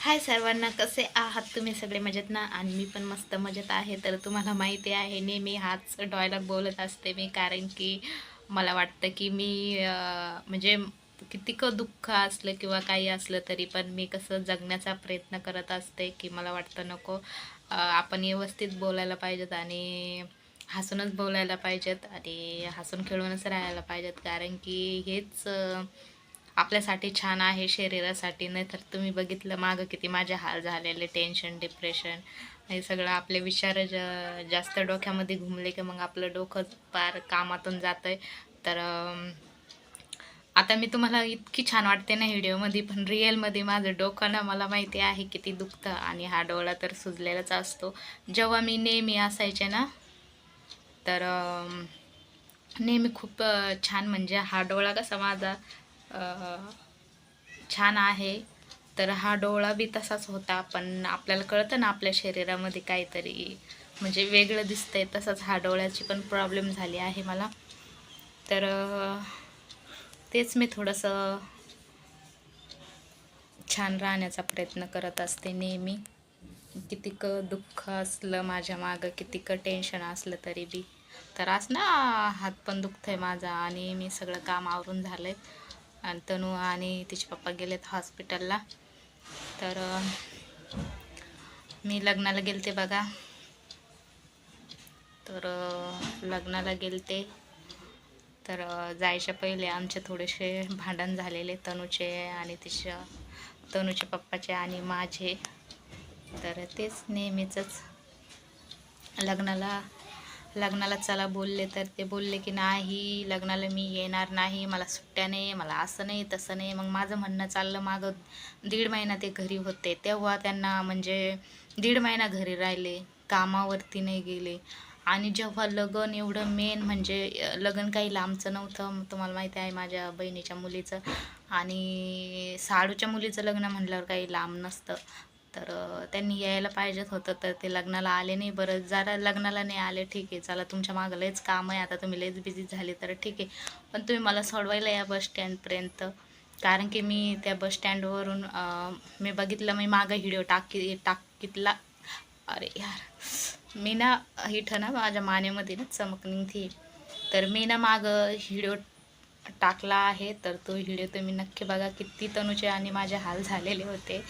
हाय सर्वांना कसे आहात तुम्ही? सगळे मजेत ना? आणि मी पण मस्त मजेत आहे. तर तुम्हाला माहिती आहे नेहमी हाच डॉयला बोलत असते मी. कारण की मला वाटतं की मी म्हणजे कितीक दुःख असलं किंवा काही असलं तरी पण मी कसं जगण्याचा प्रयत्न करत असते की मला वाटतं नको आपण व्यवस्थित बोलायला पाहिजेत आणि हसूनच बोलायला पाहिजेत आणि हसून खेळूनच राहायला पाहिजेत. कारण की हेच आपल्यासाठी छान आहे शरीरासाठी नाही तर तुम्ही बघितलं मागं किती माझे हाल झालेले टेन्शन डिप्रेशन हे सगळं आपले विचार ज- जास्त डोक्यामध्ये घुमले की मग आपलं डोकं पार कामातून जातं आहे तर आता मी तुम्हाला इतकी छान वाटते ना व्हिडिओमध्ये पण रिअलमध्ये माझं डोकं ना मला माहिती आहे किती दुखतं आणि हा डोळा तर सुजलेलाच असतो. जेव्हा मी नेहमी असायचे ना तर नेहमी खूप छान म्हणजे हा डोळा कसा माझा छान आहे. तर हा डोळा बी तसाच होता पण आपल्याला कळतं ना आपल्या शरीरामध्ये काहीतरी म्हणजे वेगळं दिसतंय तसंच हा डोळ्याची पण प्रॉब्लेम झाली आहे मला. तर तेच मी थोडंसं छान राहण्याचा प्रयत्न करत असते नेहमी. कितीक दुःख असलं माझ्या मागं कितीक टेन्शन असलं तरी बी. तर आज ना हात पण दुखतंय माझा आणि मी सगळं काम आवरून झालं आहे आणि तनू आणि तिचे पप्पा गेलेत हॉस्पिटलला तर मी लग्नाला गेलते बघा. तर लग्नाला गेलते. तर जायच्या पहिले आमचे थोडेसे भांडण झालेले तनूचे आणि तिच्या तनूच्या पप्पाचे आणि माझे. तर तेच नेहमीचंच लग्नाला लग्नाला चला बोलले तर ते बोलले की नाही लग्नाला मी येणार नाही मला सुट्ट्या नाही मला असं नाही तसं नाही. मग माझं म्हणणं चाललं मागं. दीड महिना ते घरी होते. तेव्हा त्यांना म्हणजे दीड महिना घरी राहिले कामावरती नाही गेले. आणि जेव्हा लग्न एवढं मेन म्हणजे लग्न काही लांबचं नव्हतं. तुम्हाला माहिती आहे माझ्या बहिणीच्या मुलीचं आणि साडूच्या मुलीचं लग्न म्हटल्यावर काही लांब नसतं. तर त्यांनी यायला पाहिजेत होतं तर ते लग्नाला आले नाही बरं. जरा लग्नाला नाही आले ठीक आहे. चला तुमच्या मागं लयच काम आहे. आता तुम्ही लयच बिझी झाले तर ठीक आहे. पण तुम्ही मला सोडवायला या बस स्टँडपर्यंत कारण की मी त्या बस स्टँडवरून मी बघितलं मी मागं हिडिओ टाकी टाकीतला अरे यार. मी ना इथं ना माझ्या मानेमध्ये ना चमक निघते तर मी ना मागं हिडिओ टाकला आहे तर तो व्हिडिओ तुम्ही नक्की बघा किती तनुचे आणि माझे हाल झालेले होते.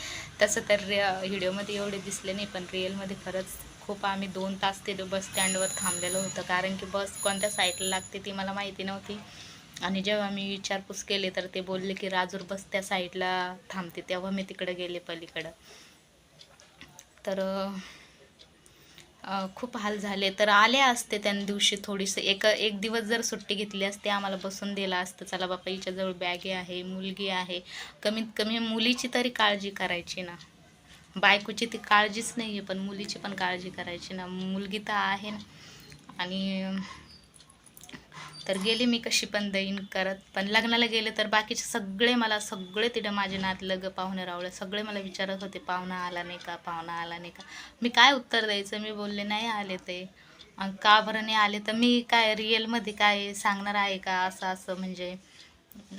तसं तर व्हिडिओमध्ये एवढे दिसले नाही पण रिअलमध्ये खरंच खूप आम्ही दोन तास ते बस स्टँडवर थांबलेलो होतं. कारण की बस कोणत्या साईडला लागते ती मला माहिती नव्हती. आणि जेव्हा मी विचारपूस केली तर ते बोलले की राजूर बस त्या साईडला थांबते तेव्हा मी तिकडे गेले पलीकडं. तर खूप हाल झाले. तर आले असते त्या दिवशी थोडीसं एक एक दिवस जर सुट्टी घेतली असते आम्हाला बसून दिला असतं. चला बापा हिच्याजवळ बॅगे आहे मुलगी आहे. कमीत कमी मुलीची तरी काळजी करायची ना. बायकोची ती काळजीच नाही आहे पण मुलीची पण काळजी करायची ना. मुलगी तर आहे ना. आणि तर गेले मी कशी पण दैन करत. पण लग्नाला गेले तर बाकीचे सगळे मला सगळे तिथं माझे नातलग पाहुणे रावळे. सगळे मला विचारत होते पाहुणा आला नाही का? पाहुणा आला नाही का? मी काय उत्तर द्यायचं? मी बोलले नाही आले ते. का बरं नाही आले? तर मी काय रिअलमध्ये काय सांगणार आहे का? असं असं म्हणजे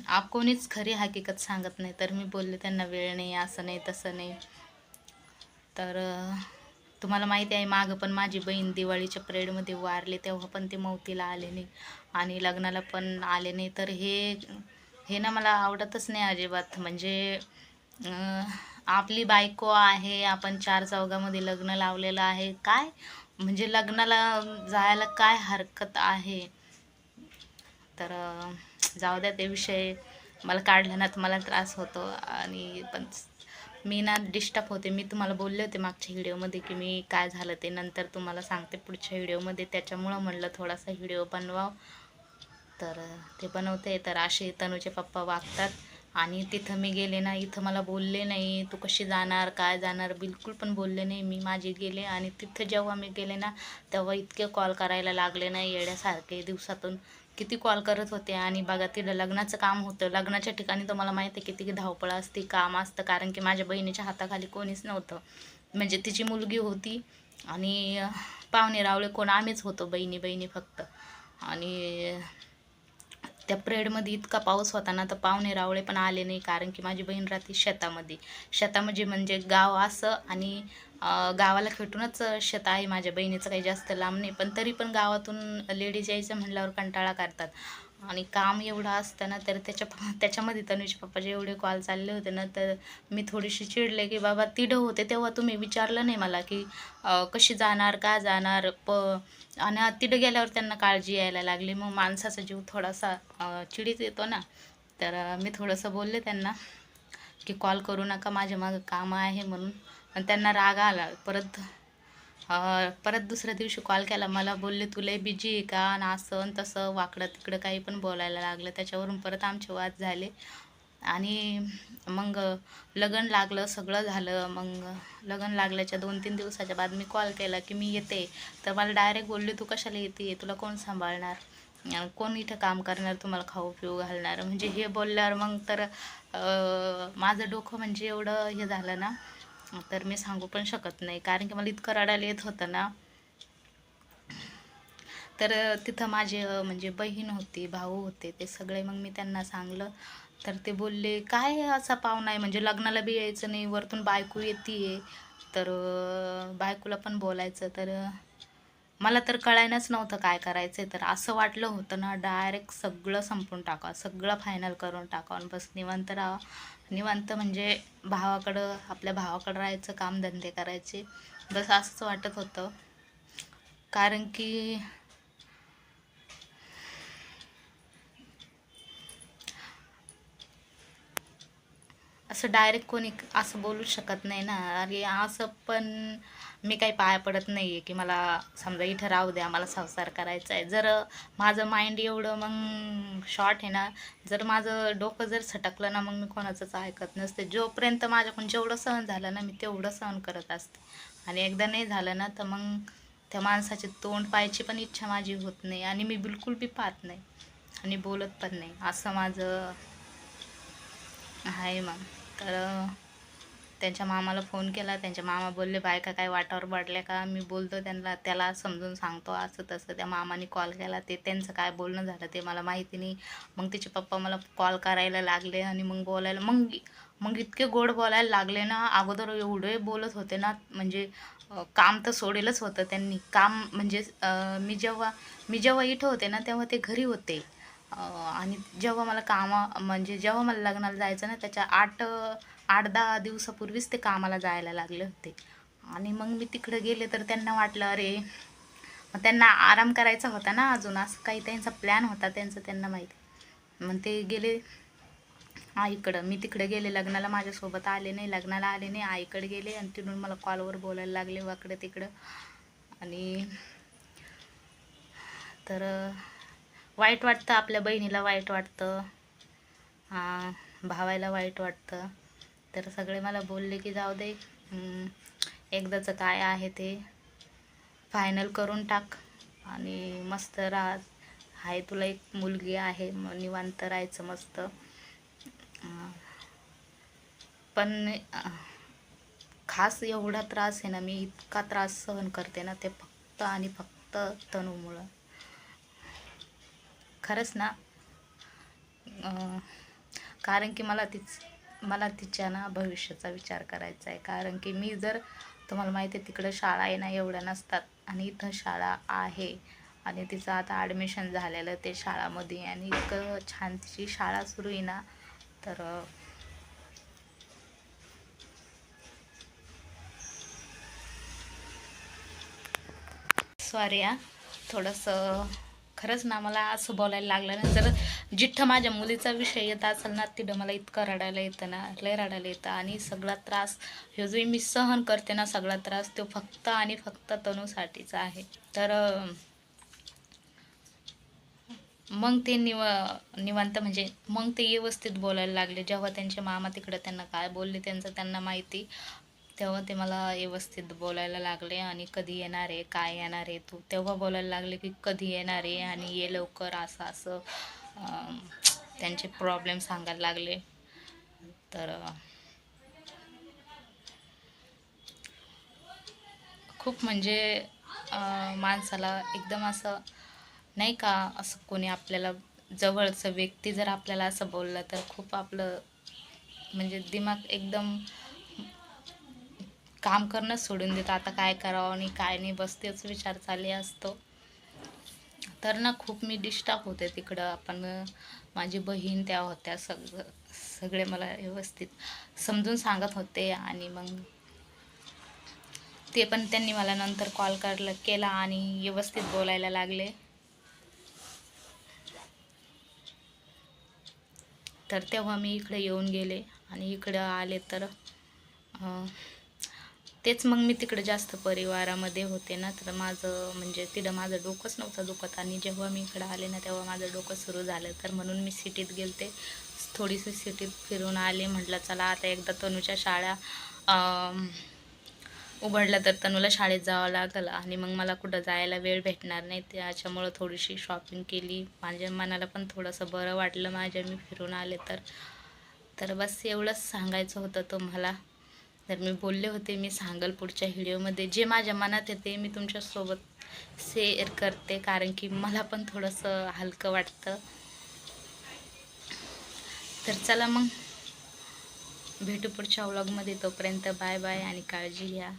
आप कोणीच खरी हकीकत सांगत नाही. तर मी बोलले त्यांना वेळ नाही असं नाही तसं नाही. तर तुम्हाला माहिती आहे मागं पण माझी बहीण दिवाळीच्या परेडमध्ये वारले तेव्हा पण ते मौतीला आले नाही. आणि लग्नाला पण आले नाही. तर हे हे ना मला आवडतच नाही अजिबात. म्हणजे आपली बायको आहे आपण चार चौघामध्ये लग्न लावलेलं आहे. काय? म्हणजे लग्नाला जायला काय हरकत आहे? तर जाऊ द्या ते विषय मला काढल्यानं तर मला त्रास होतो. आणि पण मी ना डिस्टर्ब होते. मी तुम्हाला बोलले होते मागच्या व्हिडिओमध्ये की मी काय झालं ते. नंतर तुम्हाला सांगते पुढच्या व्हिडिओमध्ये. त्याच्यामुळं म्हणलं थोडासा व्हिडिओ बनवाव. तर ते बनवते. तर असे तनूचे पप्पा वागतात. आणि तिथं मी गेले ना इथं मला बोलले नाही तू कशी जाणार काय जाणार? बिलकुल पण बोलले नाही. मी माझे गेले आणि तिथं जेव्हा मी गेले ना तेव्हा इतके कॉल करायला लागले ना येड्यासारखे दिवसातून. किती कॉल करत होते आणि बघा तिथं लग्नाचं काम होतं. लग्नाच्या ठिकाणी तुम्हाला माहिती आहे किती धावपळ असते काम असतं कारण की माझ्या बहिणीच्या हाताखाली कोणीच नव्हतं. म्हणजे तिची मुलगी होती आणि पाहुणे रावळे कोण? आम्हीच होतो बहिणी बहिणी फक्त. आणि त्या प्रेडमध्ये इतका पाऊस होता ना तर पाहुणे रावळे पण आले नाही कारण की माझी बहीण राहते शेतामध्ये. शेतामध्ये म्हणजे गाव असं आणि गावाला खेटूनच शेत आहे माझ्या बहिणीचं काही जास्त लांब नाही पण तरी पण गावातून लेडीज यायचं म्हणल्यावर कंटाळा करतात. आणि काम एवढं असतं ना तर त्याच्या त्याच्यामध्ये तनुज पप्पाचे एवढे कॉल चालले होते ना तर मी थोडीशी चिडले की बाबा तिढं होते तेव्हा तुम्ही विचारलं नाही मला की कशी जाणार का जाणार? प आणि तिढं गेल्यावर त्यांना काळजी यायला लागली. मग माणसाचा जीव थोडासा चिडीत येतो ना. तर मी थोडंसं बोलले त्यांना की कॉल करू नका माझ्या मागं कामं आहे म्हणून. आणि त्यांना राग आला. परत परत दुसऱ्या दिवशी कॉल केला. मला बोलले तुला बिजी आहे का? आणि असं तसं वाकडं तिकडं काही पण बोलायला लागलं. त्याच्यावरून परत आमचे वाद झाले. आणि मग लग्न लागलं सगळं झालं. मग लग्न लागल्याच्या दोन तीन दिवसाच्या बाद मी कॉल केला की मी येते. तर मला डायरेक्ट बोलले तू कशाला येते? तुला कोण सांभाळणार? कोण इथं काम करणार? तुम्हाला खाऊ पिऊ घालणार? म्हणजे हे बोलल्यावर मग तर माझं डोकं म्हणजे एवढं हे झालं ना तर मी सांगू पण शकत नाही. कारण की मला इतकं रडायला येत होतं ना. तर तिथं माझे म्हणजे बहीण होती भाऊ होते ते सगळे मग मी त्यांना सांगलं. तर ते बोलले काय असा पाहुणा आहे? म्हणजे लग्नाला बी यायचं नाही वरतून बायको येते तर बायकोला पण बोलायचं. तर मला तर कळायलाच नव्हतं काय करायचं तर असं वाटलं होतं ना डायरेक्ट सगळं संपून टाकावं सगळं फायनल करून टाकावं आणि बस निवांत राहा निवांत म्हणजे भावाकडं आपल्या भावाकडं राहायचं कामधंदे करायचे. बस असंच वाटत होतं. कारण की असं डायरेक्ट कोणी असं बोलू शकत नाही ना. अरे असं पण मी काही पाया पडत नाही आहे की मला समजा इथं राहू द्या मला संसार करायचा आहे. जर माझं माइंड एवढं मग शॉर्ट आहे ना जर माझं डोकं जर सटकलं ना मग मी कोणाचंच ऐकत नसते. जोपर्यंत माझ्याकडून जेवढं सहन झालं ना मी तेवढं सहन करत असते. आणि एकदा नाही झालं ना तर मग त्या माणसाचे तोंड पाहायची पण इच्छा माझी होत नाही. आणि मी बिलकुल बी पाहत नाही. आणि बोलत पण नाही. असं माझं आहे मग. तर त्यांच्या मामाला फोन केला. त्यांच्या मामा बोलले बायका काय वाटावर पडल्या का? मी बोलतो त्यांना त्याला समजून सांगतो. असं तसं त्या मामाने कॉल केला. ते त्यांचं काय बोलणं झालं ते मला माहिती नाही. मग तिचे पप्पा मला कॉल करायला लागले आणि मग बोलायला मग मग इतके गोड बोलायला लागले ना अगोदर एवढे बोलत होते ना म्हणजे काम तर सोडेलच होतं त्यांनी. काम म्हणजे मी जेव्हा मी जेव्हा इथं होते ना तेव्हा ते घरी होते. आणि जेव्हा मला कामा म्हणजे जेव्हा मला लग्नाला जायचं ना त्याच्या आठ आठ दहा दिवसापूर्वीच ते कामाला जायला लागले होते. आणि मग मी तिकडे गेले तर त्यांना वाटलं अरे मग त्यांना आराम करायचा होता ना अजून असं काही त्यांचा प्लॅन होता त्यांचं त्यांना माहीत. मग ते गेले आईकडं मी तिकडे गेले लग्नाला माझ्यासोबत आले नाही लग्नाला आले नाही आईकडे गेले आणि तिथून मला कॉलवर बोलायला लागले वाकडं तिकडं. आणि तर वाईट वाटतं आपल्या बहिणीला वाईट वाटतं भावायला वाईट वाटतं. तर सगळे मला बोलले की जाऊ दे एकदाचं काय आहे ते फायनल करून टाक. आणि मस्त राहा आहे तुला एक मुलगी आहे मग निवांत राहायचं मस्त. पण खास एवढा त्रास आहे ना मी इतका त्रास सहन करते ना ते फक्त आणि फक्त तणूमुळं. खरंच ना कारण की मला तिच मला तिच्या ना भविष्याचा विचार करायचा आहे. कारण की मी जर तुम्हाला माहिती आहे तिकडं शाळा आहे ना एवढ्या नसतात. आणि इथं शाळा आहे. आणि तिचं आता ॲडमिशन झालेलं ते शाळामध्ये आणि इतकं छान तिची शाळा सुरू आहे ना तर सॉरी हा थोडंसं खरंच ना मला असं बोलायला लागलं ना जर जिठ्ठं माझ्या मुलीचा विषय येत असेल ना तिथं मला इतकं रडायला येतं ना लय रडायला येतं. आणि सगळा त्रास ह्यो जो मी सहन करते ना सगळा त्रास तो फक्त आणि फक्त तनूसाठीचा आहे. तर मग ते निव निवांत म्हणजे मग ते व्यवस्थित बोलायला लागले. जेव्हा त्यांचे मामा तिकडं त्यांना काय बोलले त्यांचं त्यांना माहिती. तेव्हा ते मला व्यवस्थित बोलायला लागले आणि कधी येणार आहे काय येणार आहे तू तेव्हा बोलायला लागले की कधी येणार आहे आणि ये लवकर असं असं त्यांचे प्रॉब्लेम सांगायला लागले. तर खूप म्हणजे माणसाला एकदम असं नाही का असं कोणी आपल्याला जवळचं व्यक्ती जर आपल्याला असं बोललं तर खूप आपलं म्हणजे दिमाग एकदम काम करणं सोडून देतं. आता काय करावं आणि काय नाही बस तेच विचार चालले असतो. तर ना खूप मी डिस्टर्ब होते तिकडं. आपण माझी बहीण त्या होत्या सगळं सगळे मला व्यवस्थित समजून सांगत होते आणि मग ते पण त्यांनी मला नंतर कॉल करलं केला आणि व्यवस्थित बोलायला लागले. तर तेव्हा मी इकडे येऊन गेले आणि इकडं आले तर तेच मग मी तिकडे जास्त परिवारामध्ये होते ना तर माझं म्हणजे तिथं माझं डोकंच नव्हतं दुखत. आणि जेव्हा मी इकडं आले ना तेव्हा माझं डोकं सुरू झालं. तर म्हणून मी सिटीत गेलते. थोडीशी सिटीत फिरून आले म्हटलं चला आता एकदा तनूच्या शाळा अं, उघडल्या तर तनूला शाळेत जावं लागलं. आणि मग मला कुठं जायला वेळ भेटणार नाही. त्याच्यामुळं थोडीशी शॉपिंग केली. माझ्या मनाला पण थोडंसं बरं वाटलं माझ्या. मी फिरून आले तर तर बस एवढंच सांगायचं होतं तुम्हाला. तर मी बोलले होते मी सांगल पुढच्या व्हिडिओमध्ये. जे माझ्या मनात येते मी तुमच्यासोबत शेअर करते कारण की मला पण थोडंसं हलकं वाटतं. तर चला मग भेटू पुढच्या व्लॉगमध्ये तोपर्यंत बाय बाय आणि काळजी घ्या.